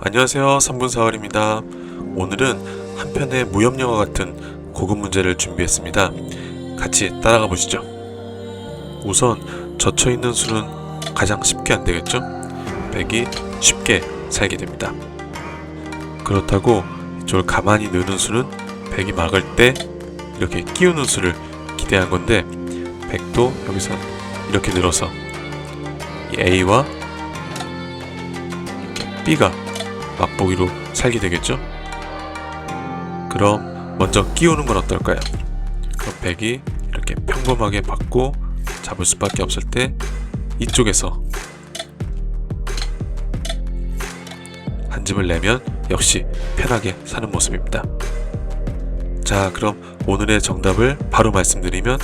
안녕하세요. 3분 사월입니다. 오늘은 한 편의 무협 영화 같은 고급 문제를 준비했습니다. 같이 따라가 보시죠. 우선 젖혀 있는 수는 가장 쉽게 안 되겠죠? 100이 쉽게 살게 됩니다. 그렇다고 이쪽을 가만히 넣는 수는 100이 막을 때 이렇게 끼우는 수를 기대한 건데 100도 여기서 이렇게 늘어서 이 A와 B가 맛보기로 살게 되겠죠? 그럼 먼저 끼우는 건 어떨까요? 그럼 100이 이렇게 평범하게 받고 잡을 수밖에 없을 때 이쪽에서 한 집을 내면 역시 편하게 사는 모습입니다. 자, 그럼 오늘의 정답을 바로 말씀드리면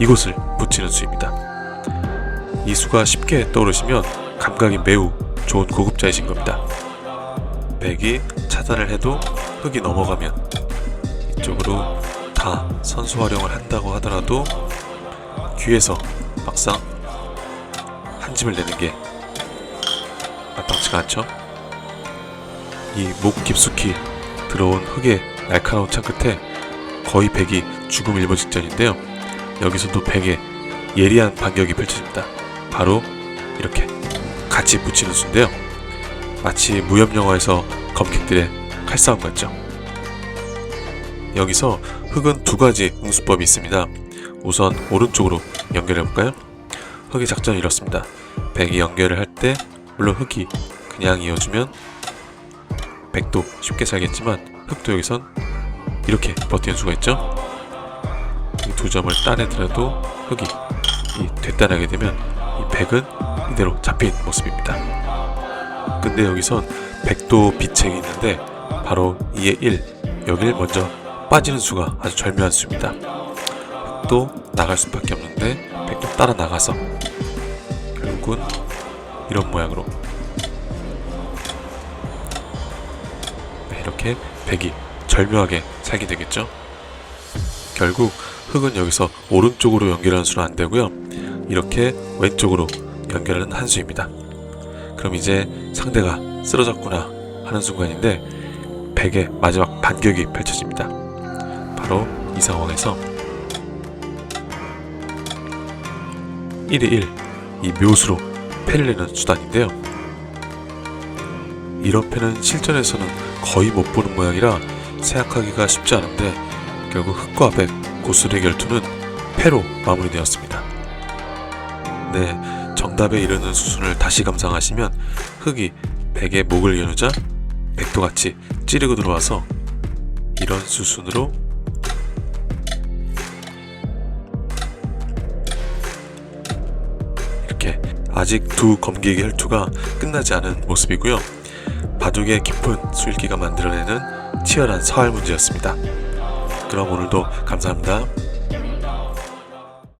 이곳을 붙이는 수입니다. 이 수가 쉽게 떠오르시면 감각이 매우 좋은 고급자이신 겁니다. 백이 차단을 해도 흙이 넘어가면 이쪽으로 다 선수 활용을 한다고 하더라도 귀에서 막상 한 집을 내는 게 마땅치가 않죠. 이 목 깊숙이 들어온 흙의 날카로운 창 끝에 거의 백이 죽음 일보 직전인데요. 여기서도 백의 예리한 반격이 펼쳐집니다. 바로 이렇게 같이 붙이는 수인데요. 마치 무협 영화에서 검객들의 칼싸움 같죠. 여기서 흙은 두 가지 응수법이 있습니다. 우선 오른쪽으로 연결해 볼까요? 흙의 작전은 이렇습니다. 백이 연결을 할 때 물론 흙이 그냥 이어주면 백도 쉽게 살겠지만 흙도 여기선 이렇게 버티는 수가 있죠. 이 두 점을 따내더라도 흙이 이 되따나게 되면 이 백은 이대로 잡힌 모습입니다. 근데 여기선 백도 비책이 있는데 바로 2의 1 여길 먼저 빠지는 수가 아주 절묘한 수입니다. 흑도 나갈 수밖에 없는데 백도 따라 나가서 결국은 이런 모양으로 네, 이렇게 백이 절묘하게 살게 되겠죠. 결국 흑은 여기서 오른쪽으로 연결하는 수는 안 되고요. 이렇게 왼쪽으로 연결하는 한 수입니다. 그럼 이제 상대가 쓰러졌구나 하는 순간인데 백의 마지막 반격이 펼쳐집니다. 바로 이 상황에서 1의 1, 이 묘수로 패를 내는 수단인데요. 이런 패는 실전에서는 거의 못 보는 모양이라 생각하기가 쉽지 않은데 결국 흑과 백 고수의 결투는 패로 마무리되었습니다. 네, 정답에 이르는 수순을 다시 감상하시면 흑이 백의 목을 여누자 백도 같이 찌르고 들어와서 이런 수순으로 이렇게 아직 두 검객의 혈투가 끝나지 않은 모습이고요. 바둑의 깊은 수일기가 만들어내는 치열한 서할 문제였습니다. 그럼 오늘도 감사합니다.